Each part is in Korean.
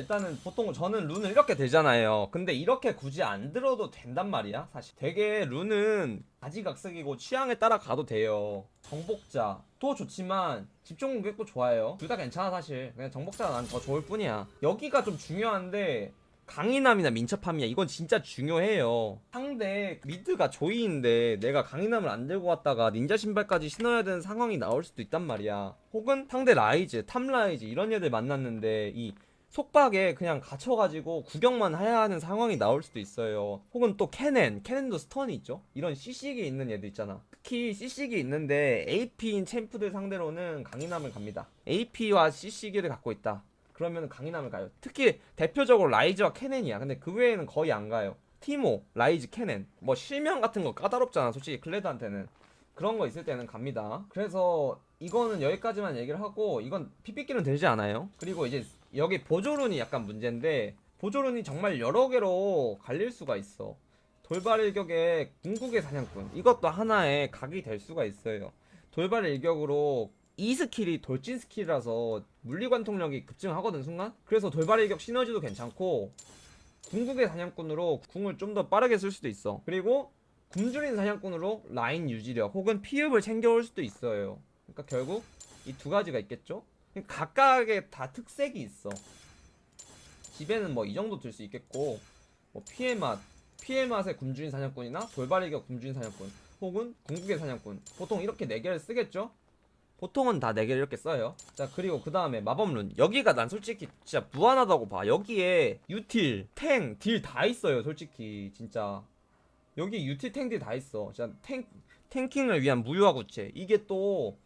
일단은 보통 저는 룬을 이렇게 들잖아요. 근데 이렇게 굳이 안 들어도 된단 말이야, 사실. 되게 룬은 가지각색이고 취향에 따라 가도 돼요. 정복자 도 좋지만 집중 공격도 좋아요. 둘 다 괜찮아 사실. 그냥 정복자가 난 더 좋을 뿐이야. 여기가 좀 중요한데 강인함이나 민첩함이야. 이건 진짜 중요해요. 상대 미드가 조이인데 내가 강인함을 안 들고 왔다가 닌자 신발까지 신어야 되는 상황이 나올 수도 있단 말이야. 혹은 상대 라이즈, 탑 라이즈 이런 애들 만났는데 이 속박에 그냥 갇혀가지고 구경만 해야 하는 상황이 나올 수도 있어요. 혹은 또 캐넨, 캐넨도 스턴이 있죠. 이런 CC기 있는 애들 있잖아. 특히 CC기 있는데 AP인 챔프들 상대로는 강인함을 갑니다. AP와 CC기를 갖고 있다. 그러면 강인함을 가요. 특히 대표적으로 라이즈와 캐넨이야. 근데 그 외에는 거의 안 가요. 티모, 라이즈, 캐넨. 뭐 실명 같은 거 까다롭잖아. 솔직히 클레드한테는. 그런 거 있을 때는 갑니다. 그래서 이거는 여기까지만 얘기를 하고 이건 PP기는 되지 않아요. 그리고 이제 여기 보조룬이 약간 문제인데 보조룬이 정말 여러 개로 갈릴 수가 있어. 돌발 일격에 궁극의 사냥꾼 이것도 하나의 각이 될 수가 있어요. 돌발 일격으로 이 스킬이 돌진 스킬이라서 물리관통력이 급증하거든 순간. 그래서 돌발 일격 시너지도 괜찮고 궁극의 사냥꾼으로 궁을 좀 더 빠르게 쓸 수도 있어. 그리고 굶주린 사냥꾼으로 라인 유지력 혹은 피읍을 챙겨올 수도 있어요. 그러니까 결국 이 두 가지가 있겠죠. 각각의 다 특색이 있어. 집에는 뭐 이 정도 들 수 있겠고 뭐 피해 맛, 피해 맛의 굶주린 사냥꾼이나 돌발이격 굶주린 사냥꾼 혹은 궁극의 사냥꾼 보통 이렇게 네 개를 쓰겠죠. 보통은 다 네 개를 이렇게 써요. 자 그리고 그 다음에 마법룬 여기가 난 솔직히 진짜 무한하다고 봐. 여기에 유틸, 탱, 딜 다 있어요. 솔직히 진짜 여기 유틸 탱 딜 다 있어. 진짜 탱 탱킹을 위한 무효화 구체 이게 또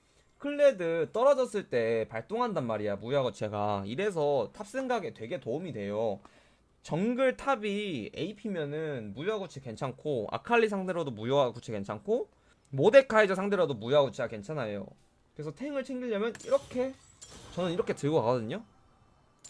클레드 떨어졌을 때 발동한단 말이야 무효화 구체가 이래서 탑 생각에 되게 도움이 돼요. 정글 탑이 AP면은 구체 괜찮고 아칼리 상대로도 구체 괜찮고 모데카이저 상대로도 무효화 구체가 괜찮아요. 그래서 탱을 챙기려면 이렇게 저는 이렇게 들고 가거든요.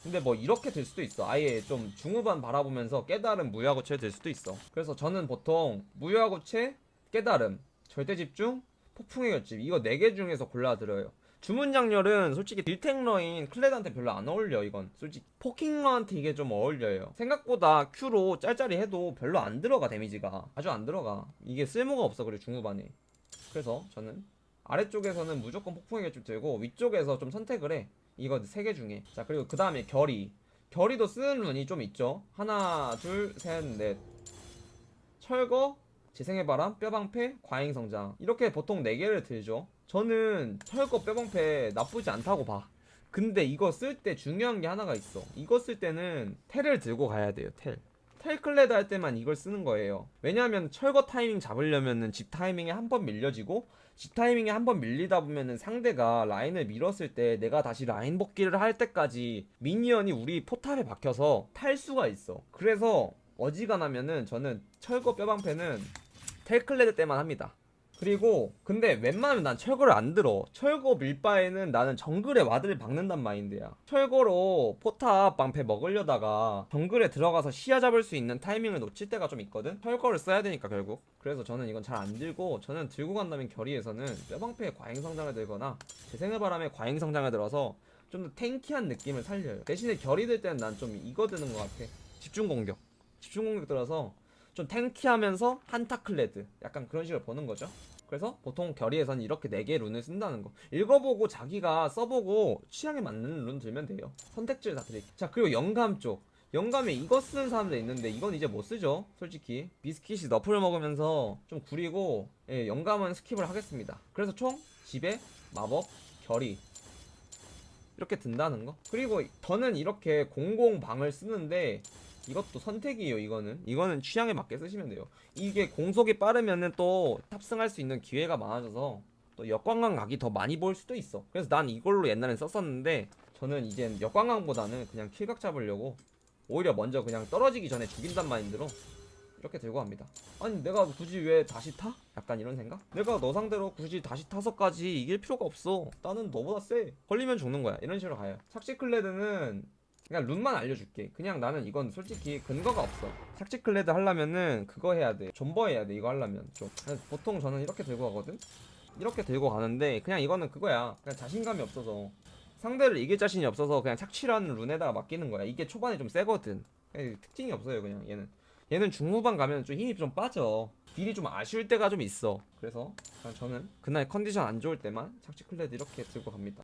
근데 뭐 이렇게 될 수도 있어. 아예 좀 중후반 바라보면서 깨달음 무효하고체 될 수도 있어. 그래서 저는 보통 무효하고체, 깨달음, 절대 집중, 폭풍의 결집 이거 네개 중에서 골라들어요. 주문 장렬은 솔직히 딜탱러인 클레드한테 별로 안 어울려 이건. 솔직히 포킹러한테 이게 좀 어울려요. 생각보다 Q로 짤짤이 해도 별로 안 들어가 데미지가. 아주 안 들어가. 이게 쓸모가 없어 그리고 중후반에 그래서 저는 아래쪽에서는 무조건 폭풍의 결집 들고 위쪽에서 좀 선택을 해. 이거 세 개 중에. 자 그리고 그 다음에 결이. 결이도 쓰는 룬이 좀 있죠. 하나 둘 셋 넷. 철거 재생의 바람 뼈방패 과잉성장. 이렇게 보통 네 개를 들죠. 저는 철거 뼈방패 나쁘지 않다고 봐. 근데 이거 쓸 때 중요한 게 하나가 있어. 이거 쓸 때는 텔을 들고 가야 돼요 텔. 텔클레드 할 때만 이걸 쓰는 거예요. 왜냐하면 철거 타이밍 잡으려면은 집 타이밍에 한 번 밀려지고 집 타이밍에 한 번 밀리다 보면은 상대가 라인을 밀었을 때 내가 다시 라인 복귀를 할 때까지 미니언이 우리 포탑에 박혀서 탈 수가 있어. 그래서 어지간하면은 저는 철거 뼈방패는 텔클레드 때만 합니다. 그리고 근데 웬만하면 난 철거를 안 들어. 철거 밀 바에는 나는 정글에 와드를 박는단 마인드야. 철거로 포탑 방패 먹으려다가 정글에 들어가서 시야 잡을 수 있는 타이밍을 놓칠 때가 좀 있거든. 철거를 써야 되니까 결국. 그래서 저는 이건 잘 안 들고 저는 들고 간다면 결의에서는 뼈방패의 과잉 성장을 들거나 재생의 바람에 과잉 성장을 들어서 좀 더 탱키한 느낌을 살려요. 대신에 들 때는 난 좀 이거 드는 것 같아. 집중 공격. 집중 공격 들어서 좀 탱키하면서 한타 클레드 약간 그런 식으로 보는 거죠. 그래서 보통 결의에서는 이렇게 4개의 룬을 쓴다는 거. 읽어보고 자기가 써보고 취향에 맞는 룬 들면 돼요. 선택지를 다 드릴게요. 자, 그리고 영감 쪽. 영감에 이거 쓰는 사람도 있는데 이건 이제 못 쓰죠. 솔직히. 비스킷이 너프를 먹으면서 좀 구리고 예, 영감은 스킵을 하겠습니다. 그래서 총 지배, 마법, 결의 이렇게 든다는 거. 그리고 저는 이렇게 공공방을 쓰는데 이것도 선택이에요 이거는. 이거는 취향에 맞게 쓰시면 돼요. 이게 공속이 빠르면은 또 탑승할 수 있는 기회가 많아져서 또 역관광 각이 더 많이 보일 수도 있어. 그래서 난 이걸로 옛날엔 썼었는데 저는 이젠 역관광보다는 그냥 킬각 잡으려고 오히려 먼저 그냥 떨어지기 전에 죽인단 마인드로 이렇게 들고 갑니다 아니 내가 굳이 왜 다시 타? 약간 이런 생각? 내가 너 상대로 굳이 다시 타서까지 이길 필요가 없어 나는 너보다 세 걸리면 죽는 거야 이런 식으로 가요 착시 클레드는 그냥 룬만 알려줄게. 그냥 나는 이건 솔직히 근거가 없어. 착지 클레드 하려면은 그거 해야 돼. 존버 해야 돼. 이거 하려면 좀. 보통 저는 이렇게 들고 가거든. 이렇게 들고 가는데 그냥 이거는 그거야. 그냥 자신감이 없어서 상대를 이길 자신이 없어서 그냥 착취라는 룬에다가 맡기는 거야. 이게 초반에 좀 세거든. 에이, 특징이 없어요 그냥 얘는. 얘는 중후반 가면 좀 힘이 좀 빠져. 딜이 좀 아쉬울 때가 좀 있어. 그래서 저는 그날 컨디션 안 좋을 때만 착취 클레드 이렇게 들고 갑니다.